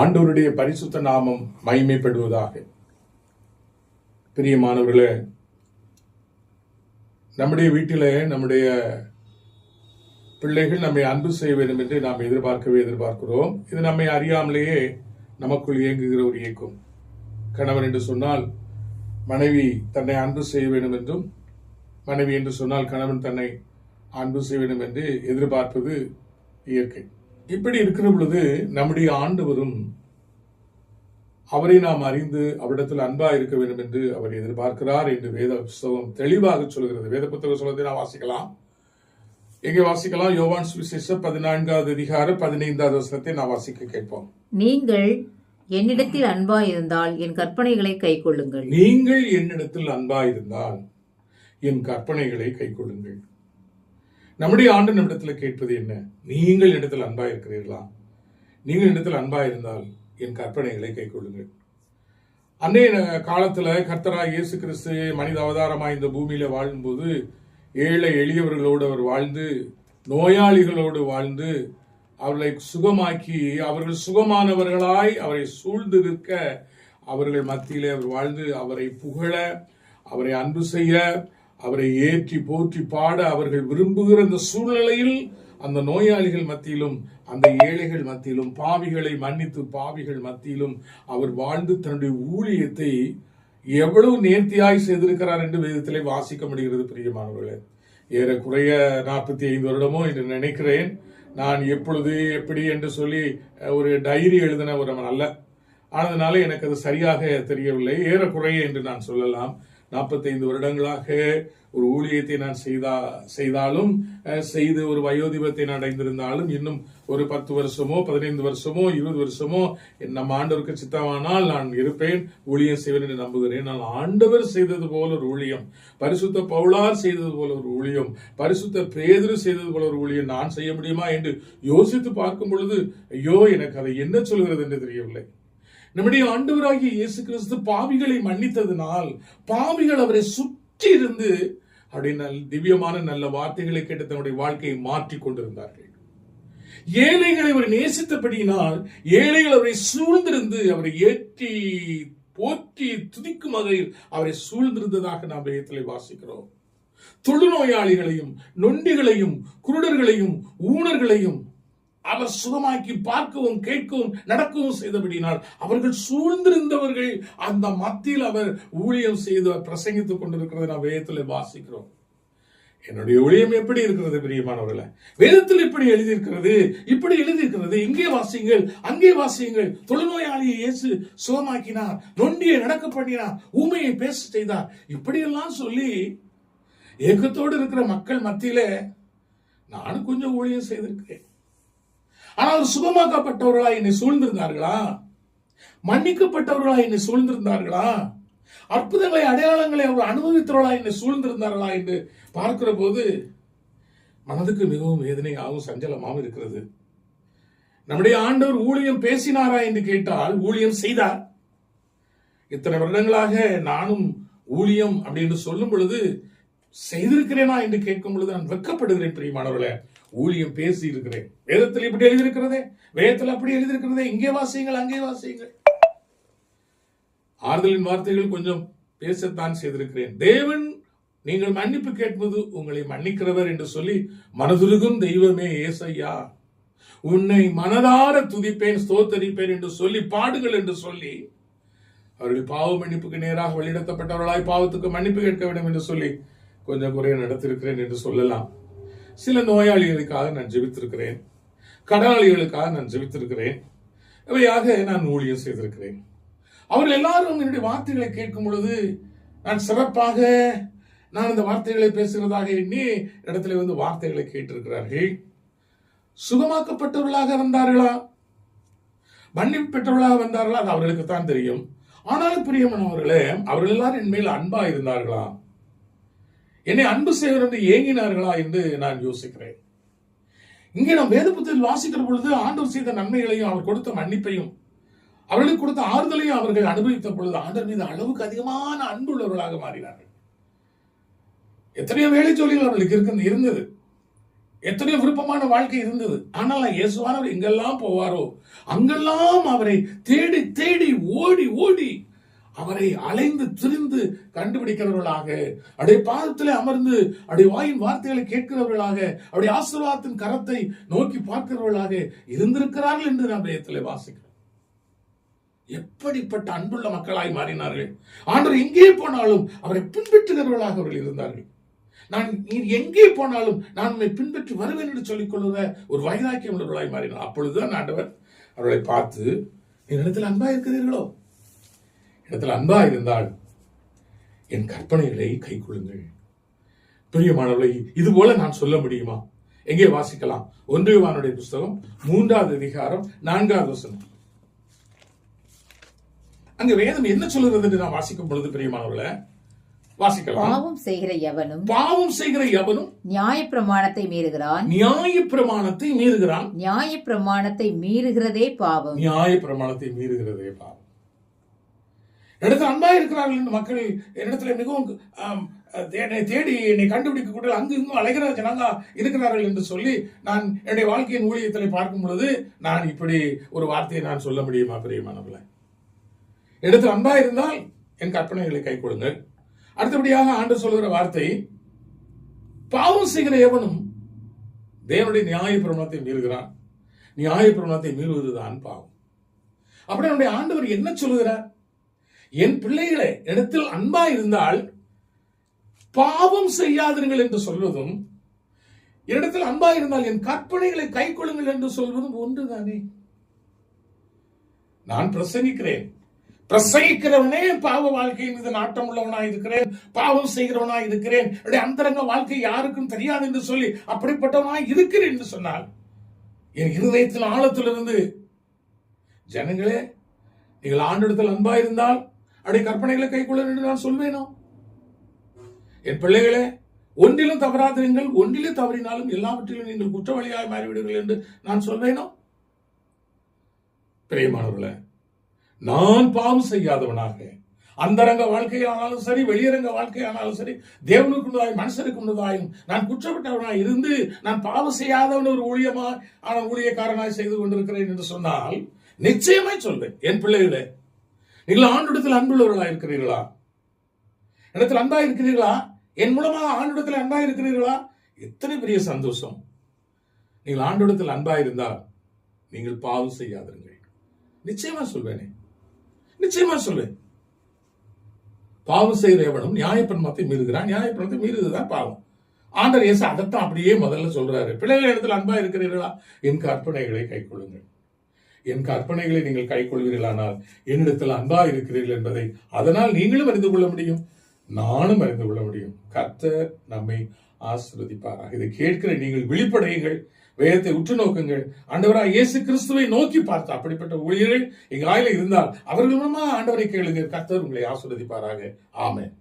ஆண்டவருடைய பரிசுத்த நாமம் மகிமைப்படுவதாக. பிரியமானவர்களே நம்முடைய வீட்டில் நம்முடைய பிள்ளைகள் நம்மை அன்பு செய்ய வேண்டும் என்று நாம் எதிர்பார்க்கவே எதிர்பார்க்கிறோம். இது நம்மை அறியாமலேயே நமக்குள் இயங்குகிற ஒரு இயக்கம். கணவன் என்று சொன்னால் மனைவி தன்னை அன்பு செய்ய வேண்டும் என்றும் மனைவி என்று சொன்னால் கணவன் தன்னை அன்பு செய்ய வேண்டும் என்று எதிர்பார்ப்பது இயற்கை. இப்படி இருக்கிற பொழுது நம்முடைய ஆண்டவரும் அவரை நாம் அறிந்து அவரிடத்தில் அன்பா இருக்க வேண்டும் என்று அவர் எதிர்பார்க்கிறார் என்று வேத புஸ்தகம் தெளிவாக சொல்கிறது. வேத புத்தக சொல்லத்தை நாம் வாசிக்கலாம். எங்கே வாசிக்கலாம்? யோவான் சுவிசேஷ பதினான்காவது அதிகார பதினைந்தாவது வசனத்தை நான் வாசிக்க கேட்போம். நீங்கள் என்னிடத்தில் அன்பாய் இருந்தால் என் கற்பனைகளை கைக்கொள்ளுங்கள். நீங்கள் என்னிடத்தில் அன்பா இருந்தால் என் கற்பனைகளை கைக்கொள்ளுங்கள். நம்முடைய ஆண்டு நம்மிடத்தில் கேட்பது என்ன? நீங்கள் இடத்தில் அன்பாக இருக்கிறீர்களா? நீங்கள் இடத்தில் அன்பாக இருந்தால் என் கற்பனைகளை கைக்கொள்ளுங்கள். அன்னைய காலத்தில் கர்த்தராக இயேசு கிறிஸ்து மனித அவதாரமாக இந்த பூமியில் வாழும்போது ஏழை எளியவர்களோடு அவர் வாழ்ந்து நோயாளிகளோடு வாழ்ந்து அவர்களை சுகமாக்கி அவர்கள் சுகமானவர்களாய் அவரை சூழ்ந்து நிற்க அவர்கள் மத்தியிலே அவர் வாழ்ந்து அவரை புகழ அவரை அன்பு செய்ய அவரை ஏற்றி போற்றி பாட அவர்கள் விரும்புகிற அந்த சூழ்நிலையில் அந்த நோயாளிகள் மத்தியிலும் அந்த ஏழைகள் மத்தியிலும் பாவிகளை மன்னித்து பாவிகள் மத்தியிலும் அவர் வாழ்ந்து தன்னுடைய ஊழியத்தை எவ்வளவு நேர்த்தியாய் செய்திருக்கிறார் என்று வேதத்திலே வாசிக்க முடிகிறது பிரியமானவர்களே. ஏறக்குறைய நாற்பத்தி ஐந்து வருடமோ என்று நினைக்கிறேன். நான் எப்பொழுது எப்படி என்று சொல்லி ஒரு டைரி எழுதின ஒரு அல்ல. ஆனதுனால எனக்கு அது சரியாக தெரியவில்லை. ஏறக்குறைய என்று நான் சொல்லலாம். நாற்பத்தைந்து வருடங்களாக ஒரு ஊழியத்தை நான் செய்தா செய்தாலும் செய்து ஒரு வயோதிபத்தை நான் அடைந்திருந்தாலும் இன்னும் ஒரு பத்து வருஷமோ பதினைந்து வருஷமோ இருபது வருஷமோ நம்ம ஆண்டவருக்கு சித்தமானால் நான் இருப்பேன் ஊழியம் செய்வேன் என்று நம்புகிறேன். நான் ஆண்டவர் செய்தது போல ஒரு ஊழியம் பரிசுத்த பவுலார் செய்தது போல ஒரு ஊழியம் பரிசுத்த பேதரு செய்தது போல ஒரு ஊழியம் நான் செய்ய முடியுமா என்று யோசித்து பார்க்கும் பொழுது ஐயோ எனக்கு அதை என்ன சொல்கிறது என்று தெரியவில்லை. நம்முடைய ஆண்டவராகிய இயேசு கிறிஸ்து பாவிகளை மன்னித்ததினால் பாவிகள் அவரை சுற்றி இருந்து அப்படி நல் திவ்யமான நல்ல வார்த்தைகளை கேட்டு தன்னுடைய வாழ்க்கையை மாற்றி கொண்டிருந்தார்கள். ஏழைகளை அவர் நேசித்தபடியினால் ஏழைகள் அவரை சூழ்ந்திருந்து அவரை ஏற்றி போற்றி துதிக்கும் வகையில் அவரை சூழ்ந்திருந்ததாக நாம் வேதத்தில் வாசிக்கிறோம். தொழுநோயாளிகளையும் நொண்டிகளையும் குருடர்களையும் ஊனர்களையும் அவர் சுகமாக்கி பார்க்கவும் கேட்கவும் நடக்கவும் செய்தபடினால் அவர்கள் சூழ்ந்திருந்தவர்கள் அந்த மத்தியில் அவர் ஊழியம் செய்து பிரசங்கித்துக் கொண்டிருக்கிறத நான் வேதத்தில் வாசிக்கிறோம். என்னுடைய ஊழியம் எப்படி இருக்கிறது பிரியமானவர்களே? வேதத்தில் இப்படி எழுதியிருக்கிறது இப்படி எழுதியிருக்கிறது. இங்கே வாசியுங்கள் அங்கே வாசியுங்கள். தொழுநோயாளியை இயேசு சுகமாக்கினார் நொண்டியை நடக்க பண்ணினார் ஊமையை பேச செய்தார். இப்படியெல்லாம் சொல்லி ஏக்கத்தோடு இருக்கிற மக்கள் மத்தியில நானும் கொஞ்சம் ஊழியம் செய்திருக்கிறேன். ஆனால் சுகமாக்கப்பட்டவர்களா என்னை சூழ்ந்திருந்தார்களா? மன்னிக்கப்பட்டவர்களா என்னை சூழ்ந்திருந்தார்களா? அற்புதங்களை அடையாளங்களை அவர் அனுபவித்தவர்களா என்னை சூழ்ந்திருந்தார்களா என்று பார்க்கிற போது மனதுக்கு மிகவும் வேதனையாகவும் சஞ்சலமாகவும் இருக்கிறது. நம்முடைய ஆண்டவர் ஊழியம் பேசினாரா என்று கேட்டால் ஊழியம் செய்தார். இத்தனை வருடங்களாக நானும் ஊழியம் அப்படின்னு சொல்லும் பொழுது செய்திருக்கிறேனா என்று கேட்கும் பொழுது நான் வெட்கப்படுகிறேன் பிரியமானவர்களே. ஊழியம் பேசி இருக்கிறேன் வேதத்தில் இப்படி எழுதியிருக்கிறதே வேதத்தில் அப்படி எழுதியிருக்கிறதே இங்கே வாசியுங்கள் அங்கே வாசியுங்கள். ஆறுதலின் வார்த்தைகள் கொஞ்சம் பேசத்தான் செய்திருக்கிறேன். தேவன் நீங்கள் மன்னிப்பு கேட்பது உங்களை மன்னிக்கிறவர் என்று சொல்லி மனதுருகும் தெய்வமே ஏசையா. உன்னை மனதார துதிப்பேன் ஸ்தோத்தரிப்பேன் என்று சொல்லி பாடுங்கள் என்று சொல்லி அவர்கள் பாவ மன்னிப்புக்கு நேராக வழிநடத்தப்பட்டவர்களாய் பாவத்துக்கு மன்னிப்பு கேட்க வேண்டும் என்று சொல்லி கொஞ்சம் குறைய நடத்திருக்கிறேன் என்று சொல்லலாம். சில நோயாளிகளுக்காக நான் ஜெபித்திருக்கிறேன். கடனாளிகளுக்காக நான் ஜெபித்திருக்கிறேன். இவையாக நான் ஊழியம் செய்திருக்கிறேன். அவர்கள் எல்லாரும் என்னுடைய வார்த்தைகளை கேட்கும் பொழுது நான் சிறப்பாக நான் இந்த வார்த்தைகளை பேசுகிறதாக எண்ணி இடத்துல வந்து வார்த்தைகளை கேட்டிருக்கிறார்கள். சுகமாக்கப்பட்டவர்களாக வந்தார்களா? மன்னிப்பு பெற்றவர்களாக வந்தார்களா? அது அவர்களுக்கு தான் தெரியும். ஆனாலும் பிரியமானவர்களே அவர்கள் எல்லாரும் என் மேல் அன்பா இருந்தார்களா என்னை அன்பு செய்வர் என்று ஏங்கினார்களா என்று நான் யோசிக்கிறேன். இங்கே நாம் வேத புத்தகத்தில் வாசிக்கிற பொழுது ஆண்டவர் செய்த நன்மைகளையும் அவர் கொடுத்த மன்னிப்பையும் அவர்களுக்கு கொடுத்த ஆறுதலையும் அவர்கள் அனுபவித்த பொழுது ஆண்டவர் மீது அளவுக்கு அதிகமான அன்பு உள்ளவர்களாக மாறினார்கள். எத்தனையோ வேலை ஜோலிகள் அவர்களுக்கு இருக்க இருந்தது. எத்தனையோ விருப்பமான வாழ்க்கை இருந்தது. ஆனால் இயேசுவானவர் எங்கெல்லாம் போவாரோ அங்கெல்லாம் அவரை தேடி தேடி ஓடி ஓடி அவரை அலைந்து திரிந்து கண்டுபிடிக்கிறவர்களாக அவருடைய பாதத்திலே அமர்ந்து அவருடைய வாயின் வார்த்தைகளை கேட்கிறவர்களாக அவருடைய ஆசீர்வாதத்தின் கரத்தை நோக்கி பார்க்கிறவர்களாக இருந்திருக்கிறார்கள் என்று நாம் வேதத்திலே வாசிக்கிறோம். எப்படிப்பட்ட அன்புள்ள மக்களாய் மாறினார்கள். ஆண்டவர் எங்கே போனாலும் அவரை பின்பற்றுகிறவர்களாக அவர்கள் இருந்தார்கள். நான் நீர் எங்கே போனாலும் நான் உன்னை பின்பற்றி வருவேன் என்று சொல்லிக் கொள்ளுகிற ஒரு வைராக்கியம் உள்ளவர்களாய் மாறினார். அப்பொழுதுதான் ஆண்டவர் அவர்களை பார்த்து என்னிடத்தில் அன்பா இருக்கிறீர்களோ இடத்தில் அன்பா இருந்தால் என் கற்பனைகளை கை கொள்ளுங்கள். பிரியமானவர்களை இது போல நான் சொல்ல முடியுமா? எங்கே வாசிக்கலாம்? ஒன்றியவானுடைய புஸ்தகம் மூன்றாவது அதிகாரம் நான்காவது வசனம். அங்க வேதம் என்ன சொல்லுகிறது என்று நான் வாசிக்கும் பொழுது பிரியமானவர்களே வாசிக்கலாம். பாவம் செய்கிற எவனும் பாவம் செய்கிற எவனும் நியாயப்பிரமாணத்தை மீறுகிறான். நியாய பிரமாணத்தை மீறுகிறான். நியாயப்பிரமாணத்தை மீறுகிறதே பாவம். நியாய பிரமாணத்தை மீறுகிறதே பாவம். எடுத்து அன்பாக இருக்கிறார்கள் என்று மக்கள் என்னிடத்தில் மிகவும் என்னை தேடி என்னை கண்டுபிடிக்க கூட அங்கு இங்கும் அலைகிற ஜனங்க இருக்கிறார்கள் என்று சொல்லி நான் என்னுடைய வாழ்க்கையின் ஊழியத்தில் பார்க்கும் பொழுது நான் இப்படி ஒரு வார்த்தையை நான் சொல்ல முடியுமா பிரியமானவர்கள எடுத்து அன்பா இருந்தால் என் கற்பனைகளை கை கொடுங்கள். அடுத்தபடியாக ஆண்டு சொல்கிற வார்த்தை பாவம் செய்கிற எவனும் தேவனுடைய நியாய பிரமாணத்தை மீறுகிறான். நியாய பிரமாணத்தை மீறுவதுதான் பாவம். அப்படி நம்முடைய ஆண்டவர் என்ன சொல்லுகிறார்? என் பிள்ளைகளே இடத்தில் அன்பா இருந்தால் பாவம் செய்யாதிருங்கள் என்று சொல்வதும் என்னிடத்தில் அன்பா இருந்தால் என் கற்பனைகளை கை கொள்ளுங்கள் என்று சொல்வதும் ஒன்றுதானே? நான் பிரசங்கிக்கிறேன். பிரசங்கிக்கிறவனே பாவ வாழ்க்கையின் மீது நாட்டம் உள்ளவனா இருக்கிறேன். பாவம் செய்கிறவனா இருக்கிறேன். அந்தரங்க வாழ்க்கை யாருக்கும் தெரியாது என்று சொல்லி அப்படிப்பட்டவனா இருக்கிறேன் என்று சொன்னால் என் இருதயத்தின் ஆழத்திலிருந்து ஜனங்களே நீங்கள் ஆண்டிடத்தில் அன்பா இருந்தால் அப்படியே கற்பனைகளை கைக்கொள்ள என்று நான் சொல்வேனோ? என் பிள்ளைகளே ஒன்றிலும் தவறாதிருங்கள் ஒன்றிலே தவறினாலும் எல்லாவற்றிலும் நீங்கள் குற்றவாளியாக மாறிவிடுங்கள் என்று நான் சொல்வேனோ? பிரியமானவர்களே நான் பாவம் செய்யாதவனாக அந்தரங்க வாழ்க்கையானாலும் சரி வெளியரங்க வாழ்க்கையானாலும் சரி தேவனுக்கு முன்னதாயும் மனுஷனுக்கு முன்னதாயும் நான் குற்றப்பட்டவனாய் இருந்து நான் பாவம் செய்யாதவன் ஒரு ஊழியமாய் ஆனால் ஊழியக்காரனாய் செய்து கொண்டிருக்கிறேன் என்று சொன்னால் நிச்சயமாய் சொல்வேன். என் பிள்ளைகளே நீங்கள் ஆண்டிடத்தில் அன்புள்ளவர்களா இருக்கிறீர்களா? இடத்தில் அன்பா இருக்கிறீர்களா? என் மூலமாக ஆண்டிடத்தில் அன்பா இருக்கிறீர்களா? எத்தனை பெரிய சந்தோஷம். நீங்கள் ஆண்டிடத்தில் அன்பா இருந்தால் நீங்கள் பாவம் செய்யாதிருங்கள். நிச்சயமா சொல்வேனே. நிச்சயமா சொல்வேன். பாவம் செய்கிற எவனும் நியாயப்பிரமத்தை மீறுகிறான். நியாயப்பிரமத்தை மீறுதுதான் பாவம். ஆண்டர் இயேசு அதைத்தான் அப்படியே முதல்ல சொல்றாரு. பிள்ளைகள் இடத்துல அன்பா இருக்கிறீர்களா? என் கற்பனைகளை கை கொள்ளுங்கள் என் கற்பனைகளை நீங்கள் கை கொள்வீர்களானால் என்னிடத்தில் அன்பா இருக்கிறீர்கள் என்பதை அதனால் நீங்களும் அறிந்து கொள்ள முடியும். நானும் அறிந்து கொள்ள முடியும். கர்த்தர் நம்மை ஆசிர்வதிப்பாராக. இதை கேட்கிற நீங்கள் விழிப்படையுங்கள். வேதத்தை உற்று நோக்குங்கள். ஆண்டவராக இயேசு கிறிஸ்துவை நோக்கி பார்த்து அப்படிப்பட்ட ஊழியர்கள் எங்கள் ஆயில இருந்தால் அவர்கள் மூலமா ஆண்டவரை கேளுங்க கர்த்தர் உங்களை ஆசிர்வதிப்பாராக. ஆமென்.